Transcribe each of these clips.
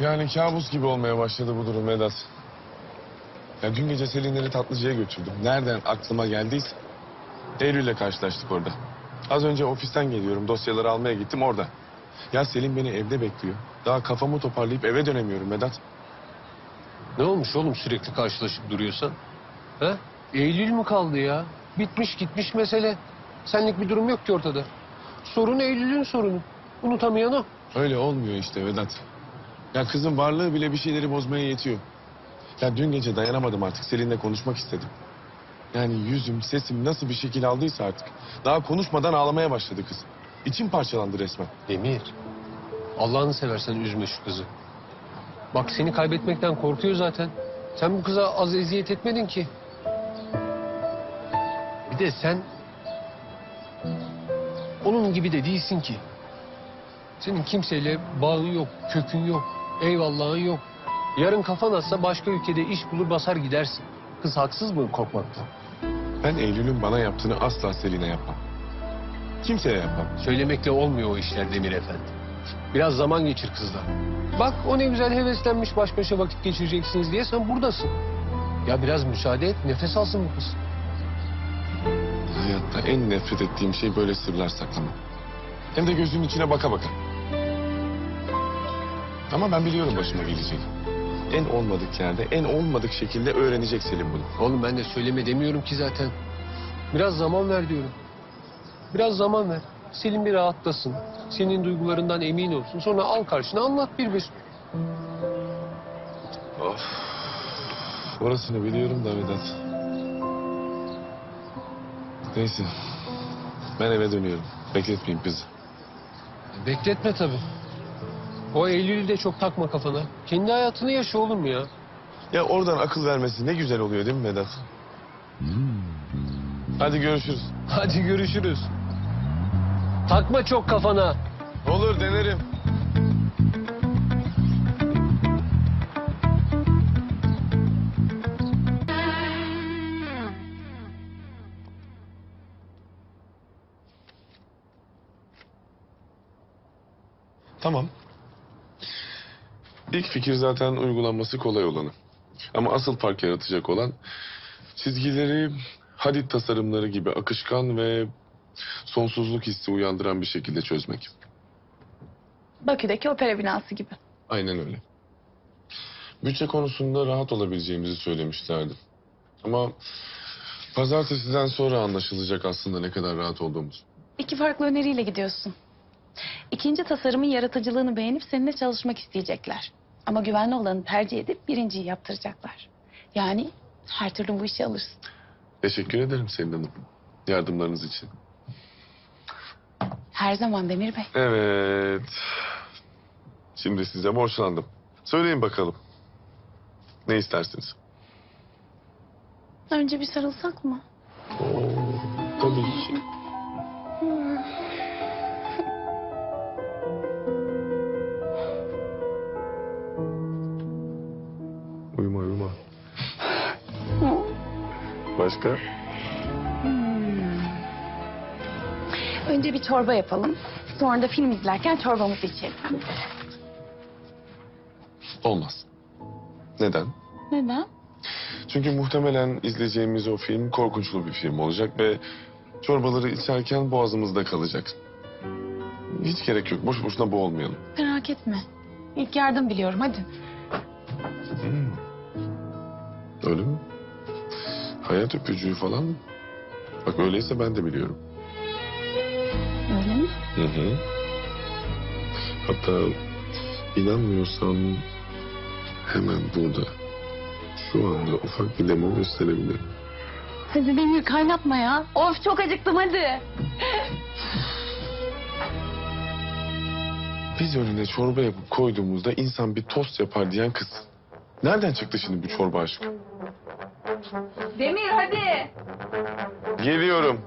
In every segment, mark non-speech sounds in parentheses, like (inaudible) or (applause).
Yani kabus gibi olmaya başladı bu durum Vedat. Ya dün gece Selinleri tatlıcıya götürdüm. Nereden aklıma geldiyse. Eylül'le karşılaştık orada. Az önce ofisten geliyorum. Dosyaları almaya gittim orada. Ya Selin beni evde bekliyor. Daha kafamı toparlayıp eve dönemiyorum Vedat. Ne olmuş oğlum sürekli karşılaşıp duruyorsan? Ha? Eylül mü kaldı ya? Bitmiş gitmiş mesele. Senlik bir durum yok ki ortada. Sorun Eylül'ün sorunu. Unutamayan o. Öyle olmuyor işte Vedat. Ya kızın varlığı bile bir şeyleri bozmaya yetiyor. Ya dün gece dayanamadım artık. Selin'le konuşmak istedim. Yani yüzüm, sesim nasıl bir şekil aldıysa artık. Daha konuşmadan ağlamaya başladı kız. İçim parçalandı resmen. Demir. Allah'ını seversen üzme şu kızı. Bak seni kaybetmekten korkuyor zaten. Sen bu kıza az eziyet etmedin ki. Bir de sen... Onun gibi de değilsin ki. Senin kimseyle bağın yok, kökün yok, eyvallahın yok. Yarın kafan atsa başka ülkede iş bulur basar gidersin. Kız haksız mı korkmakta? Ben Eylül'ün bana yaptığını asla Selin'e yapmam. Kimseye yapmam. Söylemekle olmuyor o işler Demir Efendi. Biraz zaman geçir kızla. Bak o ne güzel heveslenmiş baş başa vakit geçireceksiniz diye sen buradasın. Ya biraz müsaade et nefes alsın bu kız. Hayatta en nefret ettiğim şey böyle sırlar saklamak. Hem de gözünün içine baka baka. Ama ben biliyorum başıma geleceğini. En olmadık yerde, en olmadık şekilde öğrenecek Selin bunu. Oğlum ben de söyleme demiyorum ki zaten. Biraz zaman ver diyorum. Biraz zaman ver. Selim bir rahatlasın. Senin duygularından emin olsun. Sonra al karşına anlat bir bir. Of. Orasını biliyorum da Vedat. Neyse. Ben eve dönüyorum. Bekletmeyeyim kızı. Bekletme tabii. O Eylül'ü de çok takma kafana. Kendi hayatını yaşa oğlum ya. Ya oradan akıl vermesi ne güzel oluyor değil mi Vedat? Hadi görüşürüz. Hadi görüşürüz. Takma çok kafana. Olur denerim. Tamam. İlk fikir zaten uygulanması kolay olanı. Ama asıl fark yaratacak olan çizgileri hadit tasarımları gibi akışkan ve sonsuzluk hissi uyandıran bir şekilde çözmek. Bakü'deki opera binası gibi. Aynen öyle. Bütçe konusunda rahat olabileceğimizi söylemişlerdi. Ama pazartesiden sonra anlaşılacak aslında ne kadar rahat olduğumuz. İki farklı öneriyle gidiyorsun. İkinci tasarımın yaratıcılığını beğenip seninle çalışmak isteyecekler. Ama güvenli olanı tercih edip birinciyi yaptıracaklar. Yani her türlü bu işi alırsın. Teşekkür ederim Selin Hanım. Yardımlarınız için. Her zaman Demir Bey. Evet. Şimdi size borçlandım. Söyleyin bakalım. Ne istersiniz? Önce bir sarılsak mı? Oo, tabii ki. Başka? Önce bir çorba yapalım. Sonra da film izlerken çorbamızı içelim. Olmaz. Neden? Neden? Çünkü muhtemelen izleyeceğimiz o film korkunçlu bir film olacak ve çorbaları içerken boğazımızda kalacak. Hiç gerek yok. Boş boşuna boğulmayalım. Merak etme. İlk yardım biliyorum hadi. Hmm. Öyle mi? Hayat öpücüğü falan mı? Bak öyleyse ben de biliyorum. Öyle mi? Hı hı. Hatta inanmıyorsan hemen burada şu anda ufak bir demo gösterebilirim. Hadi Demir kaynatma ya. Of çok acıktım hadi. Biz önüne çorba yapıp koyduğumuzda insan bir tost yapar diyen kız. Nereden çıktı şimdi bu çorba aşkı? Demir hadi. Geliyorum.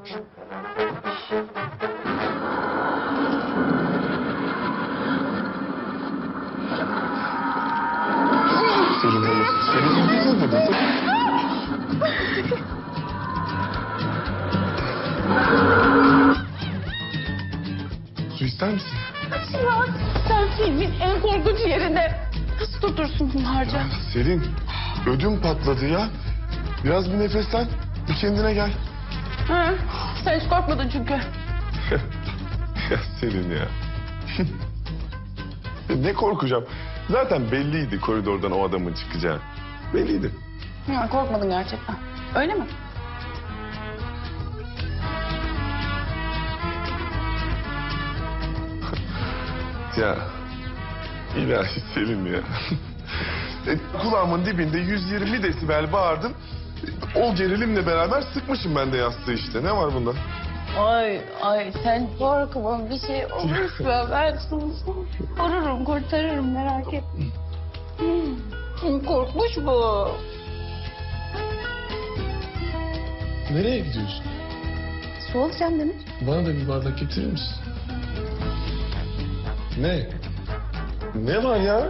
Su ister misin? Ya sen filmin en korkunç yerinde. Nasıl durdursun bunlarca? Selin, ödüm patladı ya. Biraz bir nefeslen, bir kendine gel. Hı, sen hiç korkmadın çünkü. (laughs) Ya Selin ya. ne korkacağım? Zaten belliydi koridordan o adamın çıkacağı. Belliydi. Ya, korkmadın gerçekten. Öyle mi? (laughs) Ya ilahi Selin ya. (laughs) E, Kulağımın dibinde 120 desibel bağırdım. O gerilimle beraber sıkmışım ben de yastığı işte. Ne var bunda? Ay ay sen korkma bir şey olursa (laughs) ben seni korurum kurtarırım merak etme. Hmm, Korkmuş bu. Nereye gidiyorsun? Su alacağım Demir. Bana da bir bardak getirir misin? Ne? Ne var ya? (laughs)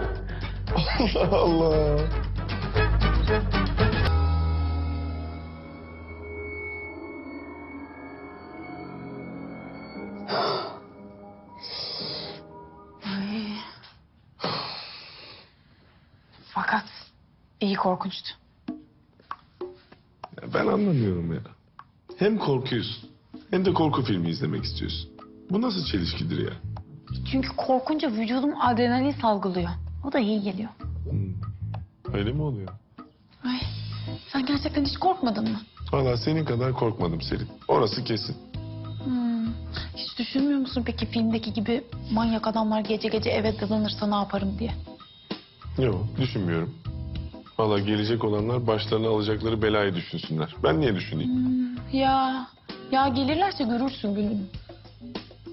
Allah Allah. İyi korkunçtu. Ya Ben anlamıyorum ya. Hem korkuyorsun hem de korku filmi izlemek istiyorsun. Bu nasıl çelişkidir ya? Çünkü korkunca vücudum adrenalin salgılıyor. O da iyi geliyor. Hmm. Öyle mi oluyor? Ay, sen gerçekten hiç korkmadın mı? Valla senin kadar korkmadım Selin. Orası kesin. Hmm. Hiç düşünmüyor musun peki filmdeki gibi manyak adamlar gece gece eve dadanırsa ne yaparım diye? Yok düşünmüyorum. Valla gelecek olanlar başlarına alacakları belayı düşünsünler. Ben niye düşüneyim? Hmm, ya ya gelirlerse görürsün gününü.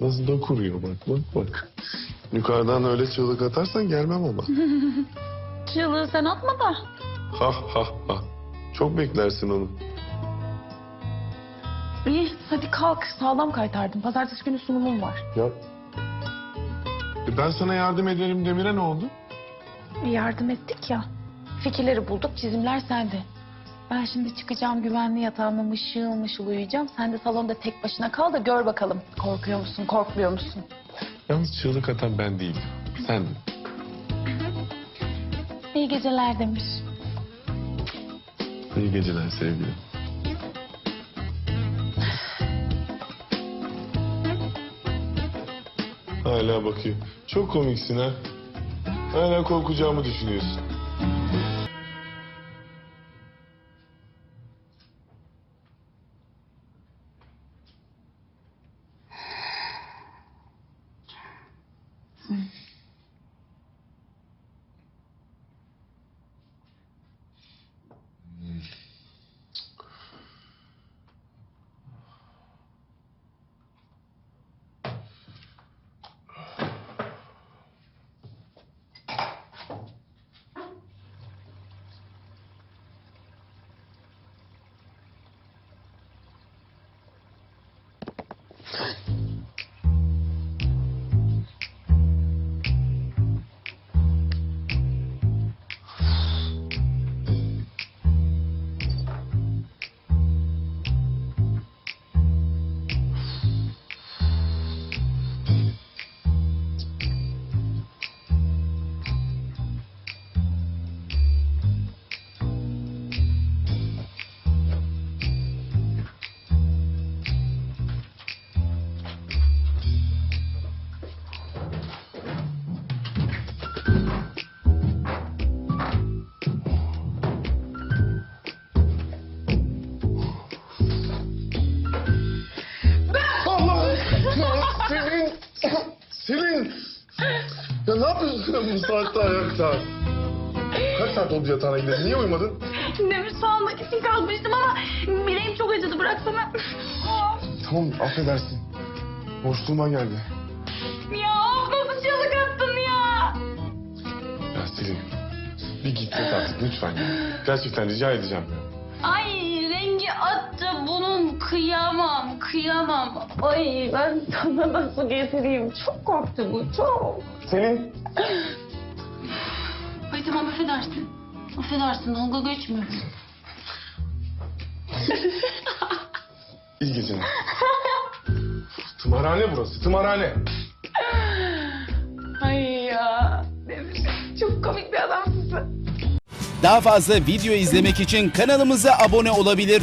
Nasıl da kuruyor bak bak bak. Yukarıdan öyle çığlık atarsan gelmem ama. (laughs) Çığlığı sen atma da. ha ha ha. Çok beklersin onu. İyi hadi kalk sağlam kaytardım. Pazartesi günü sunumum var. Ya. E ben sana yardım ederim Demir'e ne oldu? Yardım ettik ya. Fikirleri bulduk, çizimler sende. Ben şimdi çıkacağım güvenli yatağıma mışıl mışıl uyuyacağım. Sen de salonda tek başına kal da gör bakalım. Korkuyor musun, korkmuyor musun? Yalnız çığlık atan ben değilim. Sendin. İyi geceler Demir. İyi geceler sevgilim. Hala bakıyor. Çok komiksin ha. Hala korkacağımı düşünüyorsun. Allah! Bu saatte ayakta? Kaç saat oldu yatağına gidelim? Niye uyumadın? Demir sağlamak için kalkmıştım ama bileğim çok acıdı bıraksana. Tamam affedersin. Boşluğuma geldi. ya nasıl çığlık attın ya? Ya Selin bir git yat artık lütfen. ya. Gerçekten rica edeceğim ya. Ay bunun kıyamam kıyamam. Ay ben sana nasıl getireyim çok korktu bu çok. Selin! Ay tamam affedersin. Affedersin dalga geçmiyorum. İyi geceler. Tımarhane burası, tımarhane. Ay ya çok Çok komik bir adamsın. Daha fazla video izlemek için kanalımıza abone olabilir.